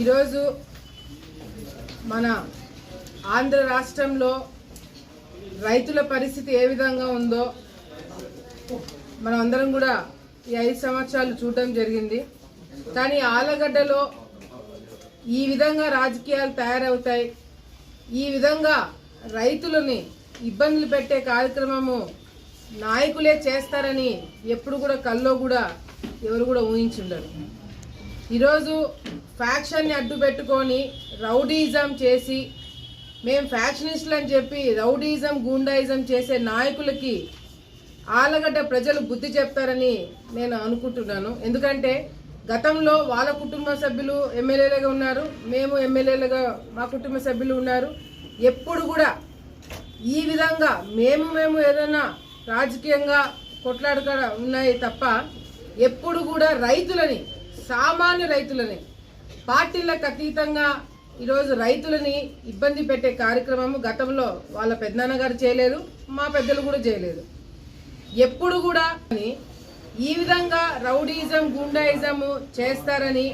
ఈరోజు మన ఆంధ్ర రాష్ట్రంలో రైతుల పరిస్థితి ఏ విధంగా ఉందో మనం అందరం కూడా ఈ ఐదు సంవత్సరాలు చూడటం జరిగింది. కానీ ఆలగడ్డలో ఈ విధంగా రాజకీయాలు తయారవుతాయి. ఈ విధంగా రైతులని ఇబ్బందులు పెట్టే కార్యక్రమము నాయకులే చేస్తారని ఎప్పుడు కూడా కల్లో కూడా ఎవరు కూడా ఊహించుండరు. ఈరోజు ఫ్యాక్షన్ని అడ్డు పెట్టుకొని రౌడీజం చేసి మేము ఫ్యాక్షనిస్టులు అని చెప్పి రౌడీజం గూండాయిజం చేసే నాయకులకి ఆలగడ్డ ప్రజలు బుద్ధి చెప్తారని నేను అనుకుంటున్నాను. ఎందుకంటే గతంలో వాళ్ళ కుటుంబ సభ్యులు ఎమ్మెల్యేలుగా ఉన్నారు మేము ఎమ్మెల్యేలుగా మా కుటుంబ సభ్యులు ఉన్నారు. ఎప్పుడు కూడా ఈ విధంగా మేము మేము ఏదైనా రాజకీయంగా కొట్లాడుక ఉన్నాయి తప్ప ఎప్పుడు కూడా రైతులని సామాన్య రైతులని పార్టీలకు అతీతంగా ఈరోజు రైతులని ఇబ్బంది పెట్టే కార్యక్రమం గతంలో వాళ్ళ పెద్దనాన్న గారు చేయలేదు మా పెద్దలు కూడా చేయలేదు. ఎప్పుడు కూడా ఈ విధంగా రౌడీజం గుండాయిజం చేస్తారని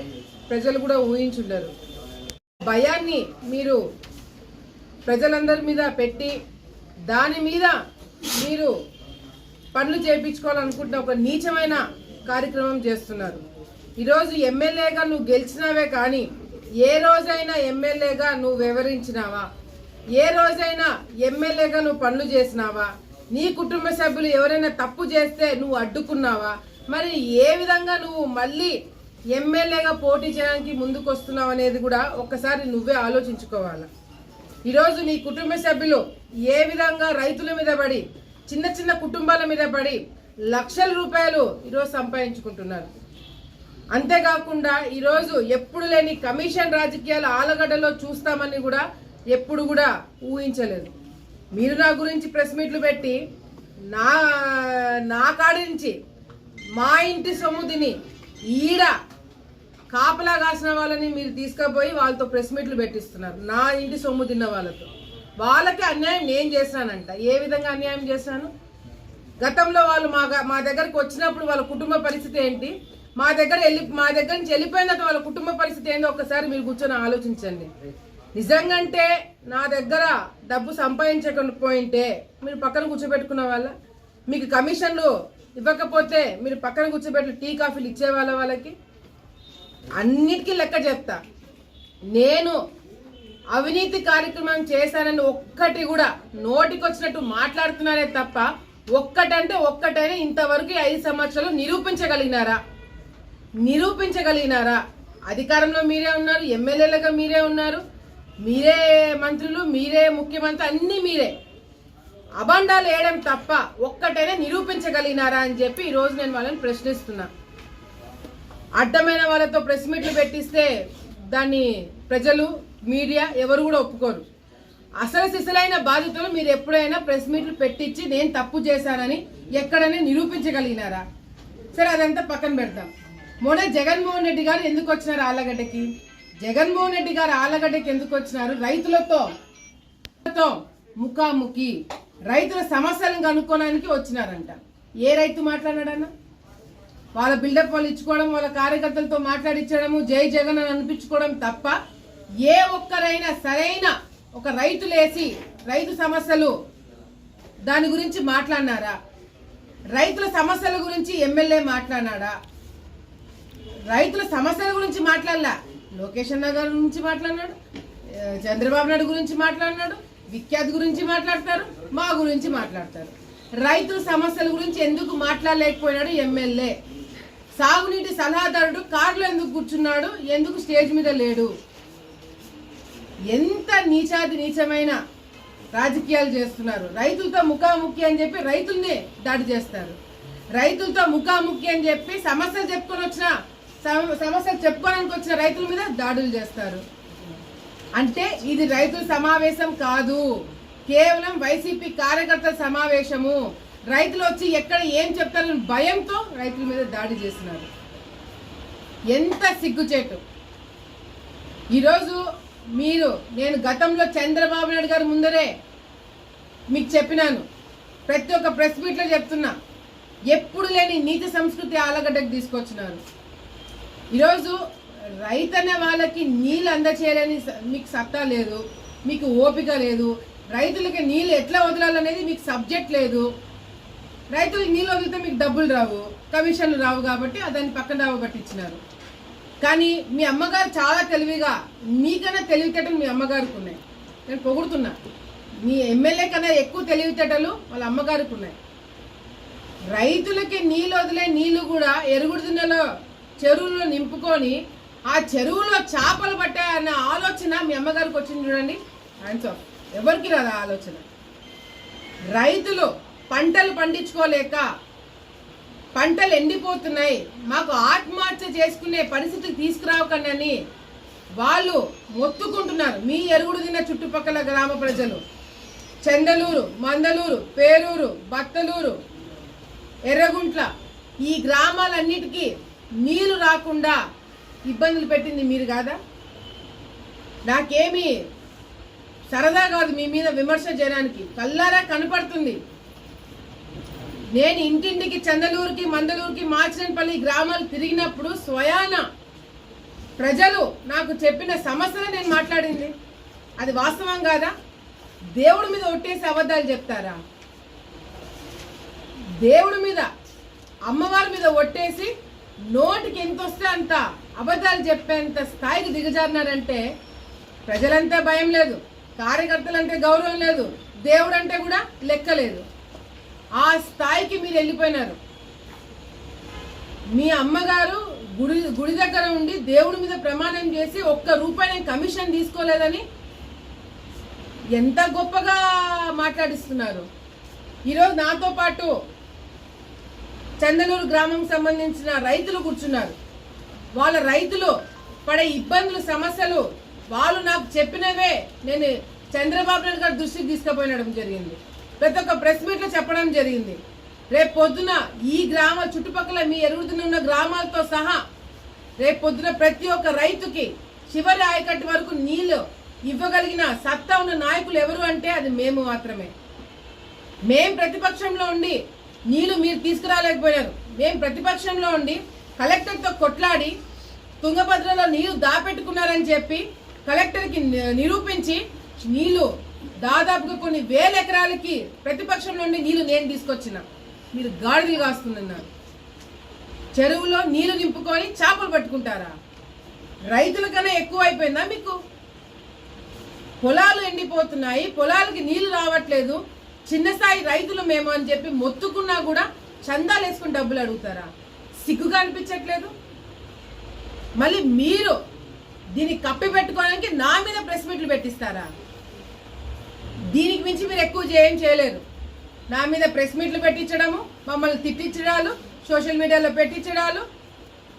ప్రజలు కూడా ఊహించుండరు. భయాన్ని మీరు ప్రజలందరి మీద పెట్టి దాని మీద మీరు పనులు చేయించుకోవాలనుకుంటున్న ఒక నీచమైన కార్యక్రమం చేస్తున్నారు. ఈరోజు ఎమ్మెల్యేగా నువ్వు గెలిచినావే కానీ ఏ రోజైనా ఎమ్మెల్యేగా నువ్వు వివరించినావా ఏ రోజైనా ఎమ్మెల్యేగా నువ్వు పనులు చేసినావా? నీ కుటుంబ సభ్యులు ఎవరైనా తప్పు చేస్తే నువ్వు అడ్డుకున్నావా? మరి ఏ విధంగా నువ్వు మళ్ళీ ఎమ్మెల్యేగా పోటీ చేయడానికి ముందుకు వస్తున్నావు అనేది కూడా ఒక్కసారి నువ్వే ఆలోచించుకోవాలి? ఈరోజు నీ కుటుంబ సభ్యులు ఏ విధంగా రైతుల మీద పడి చిన్న చిన్న కుటుంబాల మీద పడి లక్షల రూపాయలు ఈరోజు సంపాదించుకుంటున్నారు? అంతేకాకుండా ఈరోజు ఎప్పుడు లేని కమిషన్ రాజకీయాలు ఆలగడ్డలో చూస్తామని కూడా ఎప్పుడు కూడా ఊహించలేదు. మీరు నా గురించి ప్రెస్ మీట్లు పెట్టి నా నా కాడి నుంచి మా ఇంటి సొమ్ముదిని ఈడ కాపలా కాసిన వాళ్ళని మీరు తీసుకుపోయి వాళ్ళతో ప్రెస్ మీట్లు పెట్టిస్తున్నారు. నా ఇంటి సొమ్ము తిన్న వాళ్ళతో. వాళ్ళకి అన్యాయం నేను చేశానంట. ఏ విధంగా అన్యాయం చేశాను? గతంలో వాళ్ళు మా మా దగ్గరకు వచ్చినప్పుడు వాళ్ళ కుటుంబ పరిస్థితి ఏంటి? మా దగ్గర వెళ్ళి మా దగ్గర నుంచి వెళ్ళిపోయిన వాళ్ళ కుటుంబ పరిస్థితి ఏందో ఒకసారి మీరు కూర్చొని ఆలోచించండి. నిజంగంటే నా దగ్గర డబ్బు సంపాదించకపోయింటే మీరు పక్కన కూర్చోబెట్టుకున్న వాళ్ళ మీకు కమిషన్లు ఇవ్వకపోతే మీరు పక్కన కూర్చోబెట్టి టీ కాఫీలు ఇచ్చేవాళ్ళ వాళ్ళకి అన్నిటికీ లెక్క చెప్తా. నేను అవినీతి కార్యక్రమం చేశానని ఒక్కటి కూడా నోటికొచ్చినట్టు మాట్లాడుతున్నారే తప్ప ఒక్కటంటే ఒక్కటైనా ఇంతవరకు ఐదు సంవత్సరాలు నిరూపించగలిగినారా? నిరూపించగలిగినారా? అధికారంలో మీరే ఉన్నారు ఎమ్మెల్యేలుగా మీరే ఉన్నారు మీరే మంత్రులు మీరే ముఖ్యమంత్రి అన్నీ మీరే. అబండాలు వేయడం తప్ప ఒక్కటైనా నిరూపించగలిగినారా అని చెప్పి ఈరోజు నేను వాళ్ళని ప్రశ్నిస్తున్నా. అడ్డమైన వాళ్ళతో ప్రెస్ మీట్లు పెట్టిస్తే దాన్ని ప్రజలు మీడియా ఎవరు కూడా ఒప్పుకోరు. అసలు సిసలైన బాధితులు మీరు ఎప్పుడైనా ప్రెస్ మీట్లు పెట్టించి నేను తప్పు చేశానని ఎక్కడైనా నిరూపించగలిగినారా? సరే అదంతా పక్కన పెడతాం మొన్న జగన్మోహన్ రెడ్డి గారు ఎందుకు వచ్చినారు ఆలగడ్డకి జగన్మోహన్ రెడ్డి గారు ఆలగడ్డకి ఎందుకు వచ్చినారు? రైతులతో ముఖాముఖి రైతుల సమస్యలను కనుక్కోవడానికి వచ్చినారంట. ఏ రైతు మాట్లాడాడన్నా? వాళ్ళ బిల్డప్ వాళ్ళు ఇచ్చుకోవడం వాళ్ళ కార్యకర్తలతో మాట్లాడించడము జై జగన్ అని అనిపించుకోవడం తప్ప ఏ ఒక్కరైనా సరైన ఒక రైతు లేసి రైతు సమస్యలు దాని గురించి మాట్లాడినారా? రైతుల సమస్యల గురించి ఎమ్మెల్యే మాట్లాడినాడా? రైతుల సమస్యల గురించి మాట్లాడలా. లోకేష్ అన్న గారి గురించి మాట్లాడినాడు. చంద్రబాబు నాయుడు గురించి మాట్లాడినాడు. విఖ్యాత్ గురించి మాట్లాడతారు. మా గురించి మాట్లాడతారు. రైతుల సమస్యల గురించి ఎందుకు మాట్లాడలేకపోయినాడు ఎమ్మెల్యే? సాగునీటి సలహాదారుడు కారులో ఎందుకు కూర్చున్నాడు? ఎందుకు స్టేజ్ మీద లేడు? ఎంత నీచాది నీచమైన రాజకీయాలు చేస్తున్నారు. రైతులతో ముఖాముఖి అని చెప్పి రైతుల్ని దాడి చేస్తారు. రైతులతో ముఖాముఖి అని చెప్పి సమస్యలు చెప్పుకొని వచ్చినా సమస్యలు చెప్పుకోవడానికి వచ్చిన రైతుల మీద దాడులు చేస్తారు. అంటే ఇది రైతుల సమావేశం కాదు. కేవలం వైసీపీ కార్యకర్తల సమావేశము. రైతులు వచ్చి ఎక్కడ ఏం చెప్తారని భయంతో రైతుల మీద దాడి చేస్తున్నారు. ఎంత సిగ్గుచేటు. ఈరోజు మీరు నేను గతంలో చంద్రబాబు నాయుడు గారు ముందరే మీకు చెప్పినాను. ప్రతి ఒక్క ప్రెస్ మీట్లో చెప్తున్నా. ఎప్పుడు లేని నీతి సంస్కృతి ఆలగడ్డకు తీసుకొచ్చినారు. ఈరోజు రైతన్న వాళ్ళకి నీళ్ళు అందచేయాలని స- మీకు సత్తా లేదు మీకు ఓపిక లేదు. రైతులకి నీళ్ళు ఎట్లా వదలాలనేది మీకు సబ్జెక్ట్ లేదు. రైతులకు నీళ్ళు వదిలితే మీకు డబ్బులు రావు కమిషన్లు రావు కాబట్టి దాన్ని పక్కన రావు పట్టించినారు. కానీ మీ అమ్మగారు చాలా తెలివిగా మీకన్నా తెలివితేటలు మీ అమ్మగారికి ఉన్నాయి. నేను పొగుడుతున్నా. మీ ఎమ్మెల్యే కన్నా ఎక్కువ తెలివితేటలు వాళ్ళ అమ్మగారికి ఉన్నాయి. రైతులకి నీళ్ళు వదిలే నీళ్ళు కూడా ఎరుగుడుతున్నలో చెరువులో నింపుకొని ఆ చెరువులో చేపలు పట్టాయన్న ఆలోచన మీ అమ్మగారికి వచ్చింది చూడండి. ఆన్సర్ ఎవరికి రాదు ఆలోచన? రైతులు పంటలు పండించుకోలేక పంటలు ఎండిపోతున్నాయి. మాకు ఆత్మహత్య చేసుకునే పరిస్థితికి తీసుకురావకండి వాళ్ళు మొత్తుకుంటున్నారు. మీ ఎరుగుడు తిన్న చుట్టుపక్కల గ్రామ ప్రజలు. చందలూరు మందలూరు పేరూరు బత్తలూరు ఎర్రగుంట్ల ఈ గ్రామాలన్నిటికీ నీరు రాకుండా ఇబ్బందులు పెట్టింది మీరు కాదా? నాకేమీ సరదా కాదు మీ మీద విమర్శ చేయడానికి కల్లారా కనపడుతుంది. నేను ఇంటింటికి చందలూరుకి మందలూరుకి మార్చినపల్లి గ్రామాలు తిరిగినప్పుడు స్వయాన ప్రజలు నాకు చెప్పిన సమస్యలు నేను మాట్లాడింది. అది వాస్తవం కాదా? దేవుడి మీద ఒట్టేసి అబద్ధాలు చెప్తారా? దేవుడి మీద అమ్మవారి మీద ఒట్టేసి నోటికి ఎంత వస్తే అంత అబద్ధాలు చెప్పేంత స్థాయికి దిగజారినారంటే ప్రజలంటే భయం లేదు కార్యకర్తలంటే గౌరవం లేదు దేవుడు అంటే కూడా లెక్క లేదు. ఆ స్థాయికి మీరు వెళ్ళిపోయినారు. మీ అమ్మగారు గుడి గుడి దగ్గర ఉండి దేవుడి మీద ప్రమాణం చేసి ఒక్క రూపాయి నేను కమిషన్ తీసుకోలేదని ఎంత గొప్పగా మాట్లాడిస్తున్నారు. ఈరోజు నాతో పాటు చందనూరు గ్రామం సంబంధించిన రైతులు కూర్చున్నారు. వాళ్ళ రైతులు పడే ఇబ్బందులు సమస్యలు వాళ్ళు నాకు చెప్పినవే. నేను చంద్రబాబు నాయుడు గారి దృష్టికి తీసుకుపోయినడం జరిగింది. ప్రతి ఒక్క ప్రెస్ మీట్లో చెప్పడం జరిగింది. రేపు పొద్దున ఈ గ్రామ చుట్టుపక్కల మీ ఎరుగుతున్న గ్రామాలతో సహా రేపు పొద్దున ప్రతి ఒక్క రైతుకి చివరి ఆయకట్టు వరకు నీళ్ళు ఇవ్వగలిగిన సత్తా ఉన్న నాయకులు ఎవరు అంటే అది మేము మాత్రమే. మేం ప్రతిపక్షంలో ఉండి నీళ్ళు మీరు తీసుకురాలేకపోయారు. మేము ప్రతిపక్షంలో ఉండి కలెక్టర్తో కొట్లాడి తుంగభద్రలో నీళ్ళు దాపెట్టుకున్నారని చెప్పి కలెక్టర్కి నిరూపించి నీళ్ళు దాదాపుగా కొన్ని వేల ఎకరాలకి ప్రతిపక్షంలో నుండి నీళ్ళు నేను తీసుకొచ్చిన. మీరు గాడిదలు కాస్తుందన్నారు చెరువులో నీళ్ళు నింపుకొని చేపలు పట్టుకుంటారా? రైతుల కన్నా ఎక్కువ అయిపోయిందా మీకు? పొలాలు ఎండిపోతున్నాయి పొలాలకి నీళ్ళు రావట్లేదు. చిన్న స్థాయి రైతులు మేము అని చెప్పి మొత్తుకున్నా కూడా చందాలు వేసుకుని డబ్బులు అడుగుతారా? సిగ్గుగా అనిపించట్లేదు. మళ్ళీ మీరు దీన్ని కప్పి పెట్టుకోవడానికి నా మీద ప్రెస్ మీట్లు పెట్టిస్తారా? దీనికి మించి మీరు ఎక్కువ చేయం చేయలేరు. నా మీద ప్రెస్ మీట్లు పెట్టించడము మమ్మల్ని తిట్టించడాలు సోషల్ మీడియాలో పెట్టించడాలు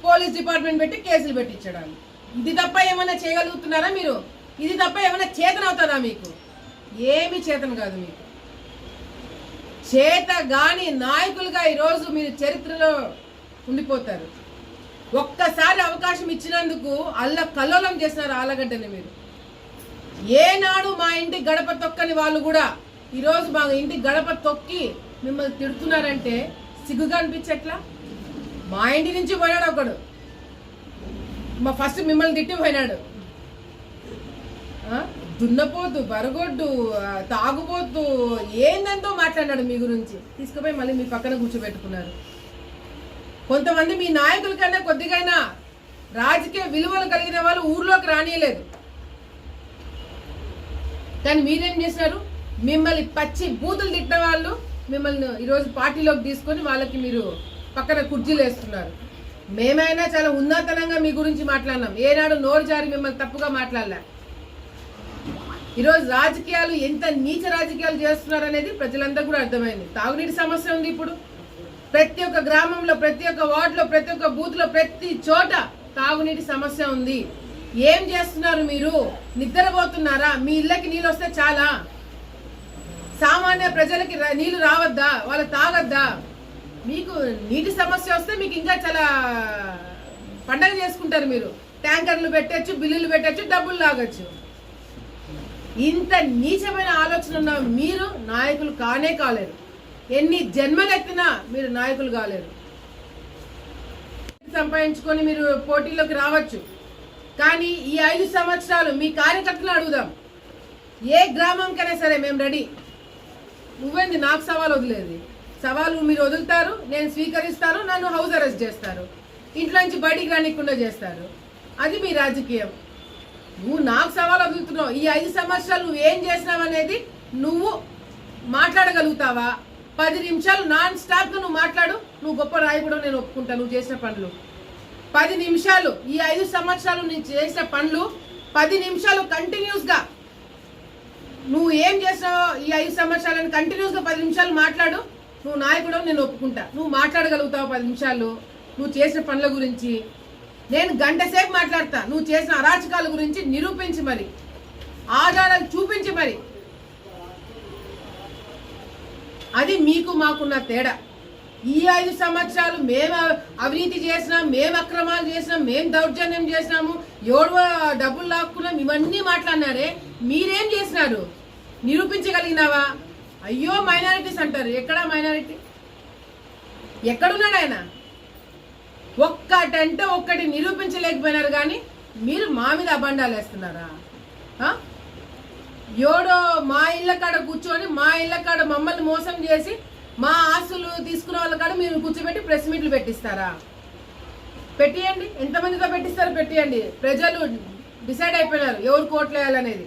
పోలీస్ డిపార్ట్మెంట్ పెట్టి కేసులు పెట్టించడాలు. ఇది తప్ప ఏమైనా చేయగలుగుతున్నారా మీరు? ఇది తప్ప ఏమైనా చేతనవుతారా మీకు? ఏమీ చేతన కాదు మీకు. చేత గాని నాయకులుగా ఈరోజు మీరు చరిత్రలో ఉండిపోతారు. ఒక్కసారి అవకాశం ఇచ్చినందుకు అల్ల కల్లోలం చేసినారు ఆలగడ్డని మీరు. ఏనాడు మా ఇంటి గడప తొక్కని వాళ్ళు కూడా ఈరోజు మా ఇంటి గడప తొక్కి మిమ్మల్ని తిడుతున్నారంటే సిగ్గుగా అనిపించట్లా మా ఇంటి నుంచి పోయాడు ఒకడు. మా ఫస్ట్ మిమ్మల్ని తిట్టి పోయినాడు. దున్నపోతు బరగొడ్డు ఆ, తాగుబోతు ఏందంతో మాట్లాడాడు మీ గురించి? తీసుకుపోయి మళ్ళీ మీ పక్కన కూర్చోబెట్టుకున్నారు. కొంతమంది మీ నాయకుల కన్నా కొద్దిగైనా రాజకీయ విలువలు కలిగిన వాళ్ళు ఊర్లోకి రానియలేదు. కానీ మీరేం చేసినారు? మిమ్మల్ని పచ్చి బూతులు తిట్టిన వాళ్ళు మిమ్మల్ని ఈరోజు పార్టీలోకి తీసుకొని వాళ్ళకి మీరు పక్కన కుర్చీలు వేస్తున్నారు. మేమైనా చాలా ఉన్నతనంగా మీ గురించి మాట్లాడినాం. ఏనాడు నోరు జారి మిమ్మల్ని తప్పుగా మాట్లాడలే. ఈరోజు రాజకీయాలు ఎంత నీచ రాజకీయాలు చేస్తున్నారు అనేది ప్రజలందరూ కూడా అర్థమైంది. తాగునీటి సమస్య ఉంది ఇప్పుడు. ప్రతి ఒక్క గ్రామంలో ప్రతి ఒక్క వార్డులో ప్రతి ఒక్క బూత్లో ప్రతి చోట తాగునీటి సమస్య ఉంది. ఏం చేస్తున్నారు మీరు? నిద్రపోతున్నారా? మీ ఇళ్ళకి నీళ్ళు వస్తే చాలా. సామాన్య ప్రజలకి నీళ్ళు నీళ్ళు రావద్దా? వాళ్ళు తాగద్దా? మీకు నీటి సమస్య వస్తే మీకు ఇంకా చాలా పండగ చేసుకుంటారు మీరు. ట్యాంకర్లు పెట్టచ్చు బిల్లులు పెట్టచ్చు డబ్బులు లాగచ్చు. ఇంత నీచమైన ఆలోచన ఉన్న మీరు నాయకులు కానే కాలేరు. ఎన్ని జన్మలెత్తినా మీరు నాయకులు కాలేరు. సంపాదించుకొని మీరు పోటీలోకి రావచ్చు. కానీ ఈ ఐదు సంవత్సరాలు మీ కార్యకర్తలు అడుగుదాం. ఏ గ్రామంకైనా సరే మేము రెడీ. నువ్వేంది నాకు సవాల్ వదిలేదు? సవాలు మీరు వదులుతారు నేను స్వీకరిస్తాను నన్ను హౌస్ అరెస్ట్ చేస్తారు. ఇంట్లో నుంచి బయటికి రానికుండా చేస్తారు. అది మీ రాజకీయం. నువ్వు నాకు సవాల్ అడుగుతున్నావు. ఈ ఐదు సంవత్సరాలు నువ్వు ఏం చేసినావు అనేది నువ్వు మాట్లాడగలుగుతావా? పది నిమిషాలు నాన్ స్టాప్గా నువ్వు మాట్లాడు. నువ్వు గొప్ప రాయి కూడా నేను ఒప్పుకుంటా. నువ్వు చేసిన పనులు. పది నిమిషాలు ఈ ఐదు సంవత్సరాలు నేను చేసిన పనులు పది నిమిషాలు కంటిన్యూస్గా నువ్వు ఏం చేసావో ఈ ఐదు సంవత్సరాలను కంటిన్యూస్గా పది నిమిషాలు మాట్లాడు. నువ్వు నాయకుడు నేను ఒప్పుకుంటా. నువ్వు మాట్లాడగలుగుతావు పది నిమిషాలు? నువ్వు చేసిన పనుల గురించి నేను గంట సేపు మాట్లాడతా. నువ్వు చేసిన అరాచకాల గురించి నిరూపించి మరి. ఆధారాలు చూపించి మరి. అది మీకు మాకున్న తేడా. ఈ ఐదు సంవత్సరాలు మేము అవినీతి చేసినాం మేము అక్రమాలు చేసినాం మేము దౌర్జన్యం చేసినాము ఎవడో డబ్బులు లాక్కున్నాం ఇవన్నీ మాట్లాడినారే మీరేం చేసినారు? నిరూపించగలిగినావా? అయ్యో మైనారిటీస్ అంటారు. ఎక్కడా మైనారిటీ? ఎక్కడున్నాడు ఆయన? ఒక్కటంటే ఒక్కటి నిరూపించలేకపోయినారు కానీ మీరు మా మీద అబండాలు వేస్తున్నారా? ఎవడో మా ఇళ్ళ కాడ కూర్చొని మా ఇళ్ళ కాడ మమ్మల్ని మోసం చేసి మా ఆస్తులు తీసుకున్న వాళ్ళ కాడ మీరు కూర్చోబెట్టి ప్రెస్ మీట్లు పెట్టిస్తారా? పెట్టియండి. ఎంతమందితో పెట్టిస్తారు పెట్టియండి. ప్రజలు డిసైడ్ అయిపోయినారు ఎవరు కోట్లు వేయాలనేది.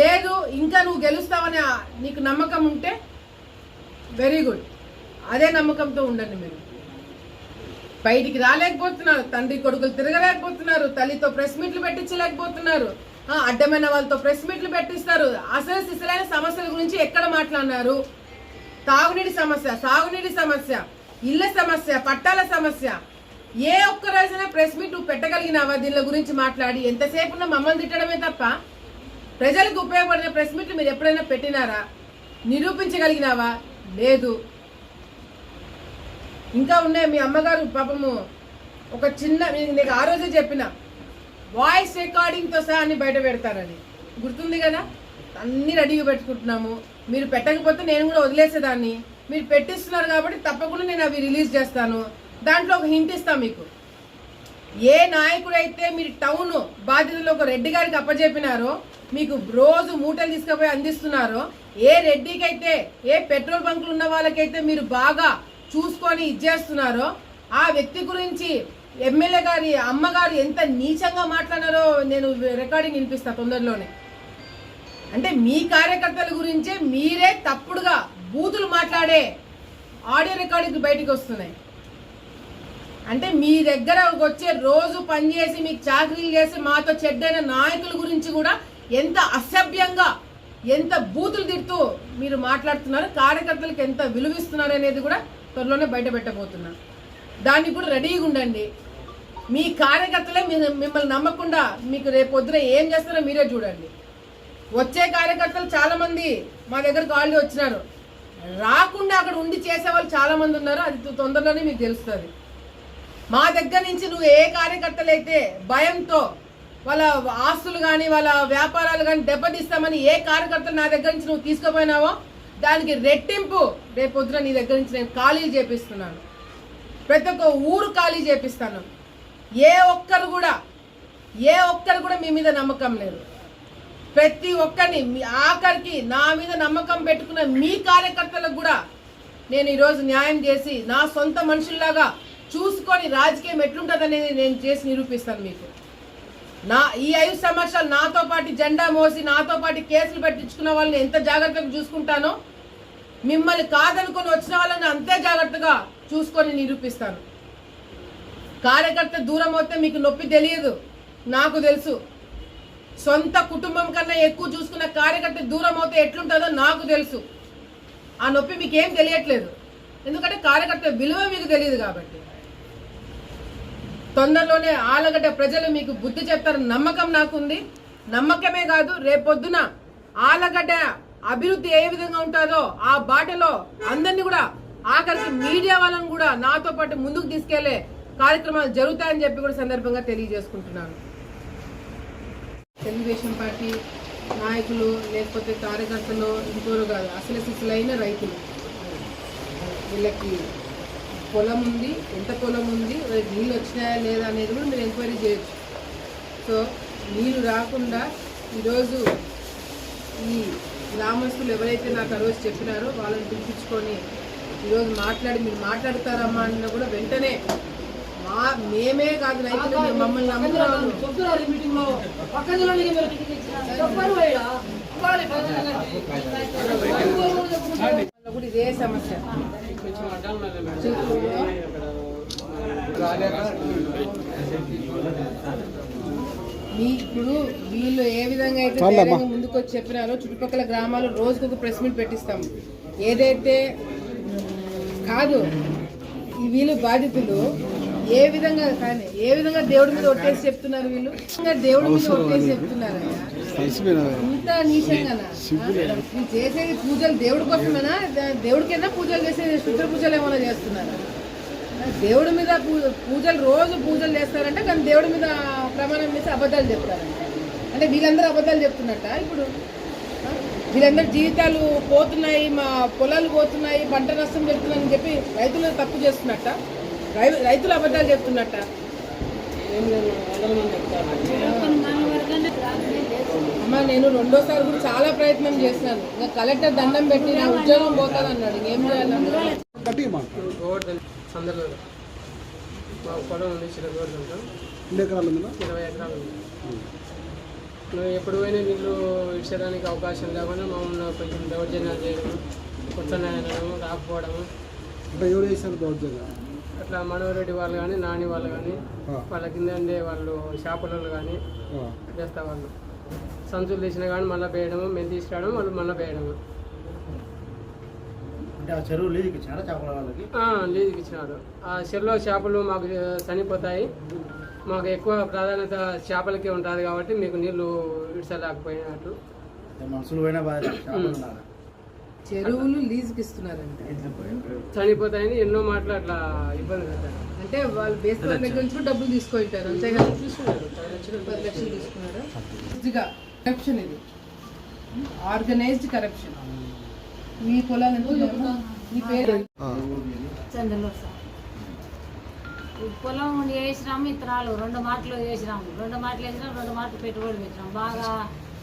లేదు ఇంకా నువ్వు గెలుస్తావని నీకు నమ్మకం ఉంటే వెరీ గుడ్. అదే నమ్మకంతో ఉండండి మీరు. బయటికి రాలేకపోతున్నారు. తండ్రి కొడుకులు తిరగలేకపోతున్నారు. తల్లితో ప్రెస్ మీట్లు పెట్టించలేకపోతున్నారు. అడ్డమైన వాళ్ళతో ప్రెస్ మీట్లు పెట్టిస్తారు. అసలు సిసలైన సమస్యల గురించి ఎక్కడ మాట్లాడినారు? తాగునీటి సమస్య సాగునీటి సమస్య ఇళ్ళ సమస్య పట్టాల సమస్య. ఏ ఒక్క రోజైనా ప్రెస్ మీట్ నువ్వు పెట్టగలిగినావా? దీని గురించి మాట్లాడి. ఎంతసేపు మమ్మల్ని తిట్టడమే తప్ప ప్రజలకు ఉపయోగపడిన ప్రెస్ మీట్లు మీరు ఎప్పుడైనా పెట్టినారా? నిరూపించగలిగినావా? లేదు. ఇంకా ఉన్నాయి మీ అమ్మగారు పాపము. ఒక చిన్న నీకు ఆ రోజే చెప్పిన. వాయిస్ రికార్డింగ్తో సహా అన్ని బయట పెడతారని. గుర్తుంది కదా? అన్ని రెడీగా పెట్టుకుంటున్నాము. మీరు పెట్టకపోతే నేను కూడా వదిలేసేదాన్ని. మీరు పెట్టిస్తున్నారు కాబట్టి తప్పకుండా నేను అవి రిలీజ్ చేస్తాను. దాంట్లో ఒక హింట్ ఇస్తాను మీకు. ఏ నాయకుడైతే మీరు టౌన్ బాధ్యతలో ఒక రెడ్డి గారికి అప్పచెప్పినారో మీకు రోజు మూటలు తీసుకుపోయి అందిస్తున్నారో ఏ రెడ్డికి అయితే ఏ పెట్రోల్ బంకులు ఉన్న వాళ్ళకైతే మీరు బాగా చూసుకొని ఇచ్చేస్తున్నారో ఆ వ్యక్తి గురించి ఎమ్మెల్యే గారి అమ్మగారు ఎంత నీచంగా మాట్లాడారో నేను రికార్డింగ్ వినిపిస్తా తొందరలోనే. అంటే మీ కార్యకర్తల గురించే మీరే తప్పుడుగా బూతులు మాట్లాడే ఆడియో రికార్డింగ్ బయటికి వస్తున్నాయి. అంటే మీ దగ్గర వచ్చే రోజు పనిచేసి మీకు చాకరీలు చేసి మాతో చెడ్డైన నాయకుల గురించి కూడా ఎంత అసభ్యంగా ఎంత బూతులు తిడుతూ మీరు మాట్లాడుతున్నారు కార్యకర్తలకు ఎంత విలువిస్తున్నారు అనేది కూడా త్వరలోనే బయట పెట్టబోతున్నా. దానికి కూడా రెడీగా ఉండండి. మీ కార్యకర్తలే మీరు మిమ్మల్ని నమ్మకుండా మీకు రేపు పొద్దున ఏం చేస్తారో మీరే చూడండి. వచ్చే కార్యకర్తలు చాలామంది మా దగ్గరకు ఆల్రెడీ వచ్చినారు. రాకుండా అక్కడ ఉండి చేసేవాళ్ళు చాలామంది ఉన్నారు. అది తొందరలోనే మీకు తెలుస్తుంది. మా దగ్గర నుంచి నువ్వు ఏ కార్యకర్తలు అయితే భయంతో వాళ్ళ ఆస్తులు కానీ వాళ్ళ వ్యాపారాలు కానీ దెబ్బతీస్తామని ఏ కార్యకర్తలు నా దగ్గర నుంచి నువ్వు తీసుకుపోయినావో దానికి రెట్టింపు రేపు నీ దగ్గర నుంచి నేను ఖాళీలు చేపిస్తున్నాను. ప్రతి ఒక్క ఊరు ఖాళీ చేపిస్తాను. ఏ ఒక్కరు కూడా ఏ ఒక్కరు కూడా మీ మీద నమ్మకం లేదు. ప్రతి ఒక్కరిని మీ ఆఖరికి నా మీద నమ్మకం పెట్టుకున్న మీ కార్యకర్తలకు కూడా నేను ఈరోజు న్యాయం చేసి నా సొంత మనుషుల్లాగా చూసుకొని రాజకీయం ఎట్లుంటుందనేది నేను చేసి నిరూపిస్తాను మీకు. నా ఈ ఐదు సంవత్సరాలు నాతో పాటు జెండా మోసి నాతో పాటు కేసులు పెట్టించుకున్న వాళ్ళని ఎంత జాగ్రత్తగా చూసుకుంటానో మిమ్మల్ని కాదనుకొని వచ్చిన వాళ్ళని అంతే జాగ్రత్తగా చూసుకొని నిరూపిస్తాను. కార్యకర్త దూరం అవుతే మీకు నొప్పి తెలియదు నాకు తెలుసు. సొంత కుటుంబం కన్నా ఎక్కువ చూసుకున్న కార్యకర్త దూరం అవుతే ఎట్లుంటుందో నాకు తెలుసు. ఆ నొప్పి మీకు ఏం తెలియట్లేదు. ఎందుకంటే కార్యకర్త విలువ మీకు తెలియదు కాబట్టి. తొందరలోనే ఆలగడ్డ ప్రజలు మీకు బుద్ధి చెప్తారని నమ్మకం నాకుంది. నమ్మకమే కాదు రేపొద్దున ఆలగడ్డ అభివృద్ధి ఏ విధంగా ఉంటుందో ఆ బాటలో అందరినీ కూడా ఆఖరికి మీడియా వాళ్ళని కూడా నాతో పాటు ముందుకు తీసుకెళ్ళే కార్యక్రమాలు జరుగుతాయని చెప్పి కూడా సందర్భంగా తెలియజేసుకుంటున్నాను. తెలుగుదేశం పార్టీ నాయకులు లేకపోతే కార్యకర్తలు ఇంకోరు కాదు అసలు సిసలైన రైతులు. వీళ్ళకి పొలం ఉంది ఎంత పొలం ఉంది నీళ్ళు వచ్చినాయా లేదా అనేది కూడా మీరు ఎంక్వైరీ చేయొచ్చు. సో నీళ్ళు రాకుండా ఈరోజు ఈ గ్రామస్తులు ఎవరైతే నాకు ఆ రోజు చెప్పినారో వాళ్ళని పిలిపించుకొని ఈరోజు మాట్లాడి మీరు మాట్లాడతారమ్మా అన్న కూడా వెంటనే మా మేమే కాదు రైతులు మమ్మల్ని వాళ్ళకు కూడా ఇదే సమస్య. ఇప్పుడు వీళ్ళు ఏ విధంగా అయితే ముందుకు వచ్చి చెప్పినారో చుట్టుపక్కల గ్రామాలు రోజుకు ఒక ప్రెస్ మీట్ పెట్టిస్తాం. ఏదైతే కాదు ఈ వీళ్ళు బాధితులు ఏ విధంగా కానీ ఏ విధంగా దేవుడి మీద ఒట్టేసి చెప్తున్నారు వీళ్ళు? దేవుడి మీద ఒట్టేసి చెప్తున్నారు ఇంత నీచంగానా? వీళ్ళు చేసేది పూజలు దేవుడి కోసమేనా? దేవుడికైనా పూజలు చేసేది శుద్ర పూజలు ఏమైనా చేస్తున్నారా? దేవుడి మీద పూజలు రోజు పూజలు చేస్తారంటే కానీ దేవుడి మీద ప్రమాణం చేసి అబద్ధాలు చెప్తారంట. అంటే వీళ్ళందరూ అబద్ధాలు చెప్తున్నట్ట ఇప్పుడు? వీళ్ళందరూ జీవితాలు పోతున్నాయి మా పొలాలు పోతున్నాయి పంట నష్టం జరుగుతుందని చెప్పి రైతులు తప్పు చేస్తున్నట్ట రైతులు అబద్ధాలు చెప్తున్నట్ట అమ్మా నేను రెండోసారి కూడా చాలా ప్రయత్నం చేసినాను ఇంకా కలెక్టర్ దండం పెట్టి నా ఉద్యోగం పోతాను అన్నాడు ఇంకేం చేయాలి పొలం ఉంది ఎకరాలు ఇరవై ఎకరాలు నువ్వు ఎప్పుడు పోయినా నీళ్ళు ఇచ్చడానికి అవకాశం లేకుండా మమ్మల్ని కొంచెం దౌర్జన్యాలు చేయడం కూర్చొని రాకపోవడము అంటే ఎవరు చేశారు దౌర్జన్యం అట్లా మనోరెడ్డి వాళ్ళు కానీ నాని వాళ్ళు కానీ వాళ్ళ కింద ఉండే వాళ్ళు షాపులలో కానీ. చేస్తా వాళ్ళు. సంచులు తీసినా కానీ మళ్ళీ వేయడము మేము తీసుకురావడం వాళ్ళు మళ్ళీ వేయడము. చెరువు లీజుకి ఇచ్చినారా చేపల వాళ్ళకి? లీజుకి ఇచ్చినాడు ఆ చెరువులో చేపలు మాకు చనిపోతాయి. మాకు ఎక్కువ ప్రాధాన్యత చేపలకే ఉంటుంది కాబట్టి మీకు నీళ్ళు ఇడ్చలేకపోయినట్టు అంటే మనుషులు పోయినా బాధ ఉండాలి? చెరువులు లీజుకి ఇస్తున్నారంట చనిపోతాయని ఎన్నో మాటలు అట్లా ఇబ్బంది పెట్టారు అంటే వాళ్ళు బేస్ దగ్గర నుంచి డబ్బులు తీసుకుంటారు. అంతే కదా? తీసుకున్నారు పది లక్షలు తీసుకున్నారా? కరప్షన్ ఇది. ఆర్గనైజ్డ్ కరప్షన్ మీ పొలాలు? మీ పేరు? పొలం వేసినాము ఇత్తనాలు. రెండు మాటలు వేసినాము. రెండు మాటలు వేసినాం రెండు మాటలు పెట్టుబడి పెట్టినాం బాగా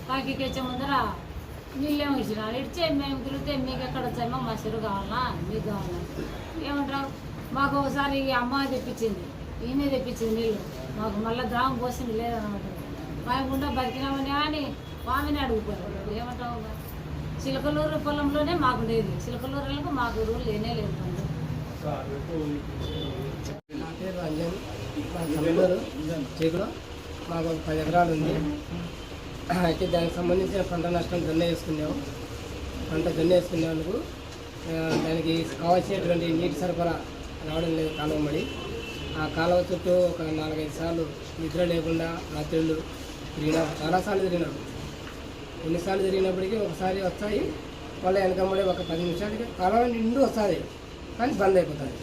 కాకి వచ్చే ముందర నీళ్ళేమో ఇచ్చినారు ఇచ్చే మేము తిరిగితే మీకు ఎక్కడ వచ్చామో మా చెరువు కావాలా? మీకు కావాలా? ఏమంటారు? మాకు ఒకసారి ఈ అమ్మాయి తెప్పించింది. ఈయనే తెప్పించింది నీళ్ళు. మాకు మళ్ళీ ద్రావం పోసింది లేదన్నమాట. మేము బతికినామని అని వామిని అడుగుపోయారు ఏమంటావు చిలకలూరు పొలంలోనే మాకు లేదు. చిలకలూరులకు మాకు రూల్ లేనే లేదు నా పేరు రంజన్. మా తమ్ముడు. మాకు పది ఎకరాలు ఉంది. అయితే దానికి సంబంధించిన పంట నష్టం దున్న వేసుకున్నాము పంట ఆ, దానికి కావాల్సినటువంటి నీటి సరఫరా రావడం లేదు కాలువ మడి. ఆ కాలువ చుట్టూ ఒక నాలుగైదు సార్లు నిద్ర లేకుండా రాత్రులు తిరిగినాం. చాలాసార్లు తిరిగినాం. ఎన్నిసార్లు తిరిగినప్పటికీ ఒకసారి వస్తాయి మళ్ళీ వెనకమ్మడి ఒక పది నిమిషాలకి కాలువ నిండు వస్తుంది కానీ బంద్ అయిపోతుంది.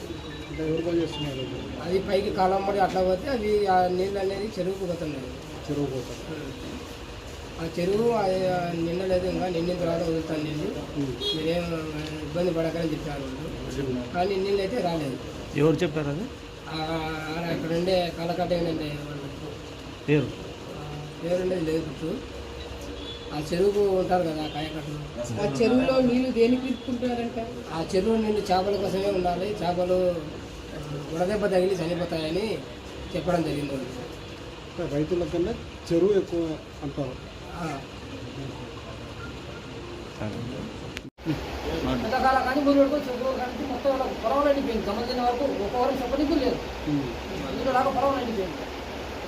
అది పైకి కాలం పడి అట్లా పోతే అవి ఆ నీళ్ళు అనేది చెరువుకు పోతున్నాయి. ఆ చెరువు నిండలేదు ఇంకా నిండిన తర్వాత వదులుతాను నీళ్ళు. మీరేం ఇబ్బంది పడకని చెప్పారు. కానీ నీళ్ళు అయితే రాలేదు. ఎవరు చెప్పారు అది? అక్కడ ఉండే కలకట్ట ఏంటంటే పేరు? పేరుండేది లేదు గుర్తు. ఆ చెరువుకు ఉంటారు కదా ఆ కాయకట్టు ఆ చెరువులో నీళ్ళు దేనికి తీసుకుంటున్నారంట? ఆ చెరువు నుండి చేపల కోసమే ఉండాలి. చేపలు ఉడదెబ్బ తగిలి చనిపోతాయని చెప్పడం జరిగింది రైతుల కన్నా చెరువు ఎక్కువ అంటారు. ఎంతకాల కానీ మూడు వరకు చెరువు కానీ మొత్తం వాళ్ళకి పొలం ఎండిపోయింది సంబంధించిన వరకు ఒక వారం చెప్పడానికి లేదు. ఇందులో దాకా పొలం ఎండిపోయింది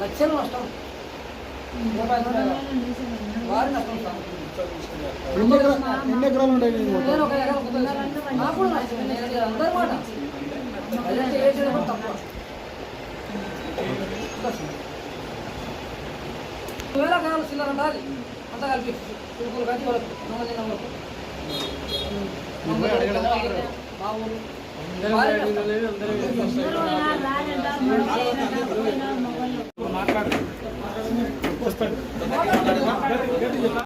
లక్షల నష్టం. ఎన్ని ఎకరాలు ఉంటాయి? నేను ఒక ఎకరం. నాకు అది అందరి మాట తక్కువ వేల ఎకరాలు చిల్లర ఉండాలి అంతా కలిపి మా ఊరు. అందరూ మాట్లాడు.